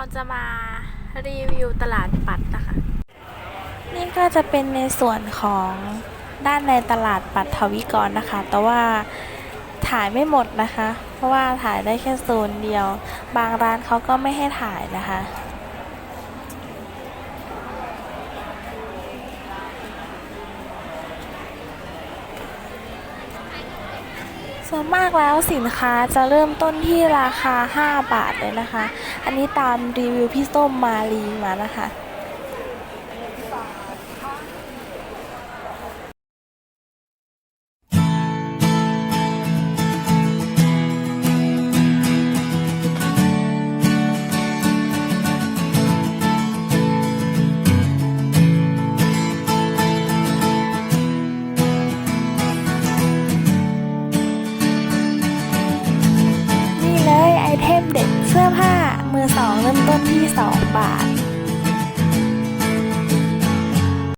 เราจะมารีวิวตลาดปัดนะคะ นี่ก็จะเป็นในส่วนของด้านในตลาดปัดทวิกรนะคะ แต่ว่าถ่ายไม่หมดนะคะ เพราะว่าถ่ายได้แค่โซนเดียว บางร้านเขาก็ไม่ให้ถ่ายนะคะ ส่วนมากแล้วสินค้าจะเริ่มต้นที่ราคา 5 บาทเลยนะคะ อันนี้ตามรีวิวพี่ส้มมาลีมานะคะ เทมเด็ดเสื้อผ้ามือสองเริ่มต้นที่ 2 บาท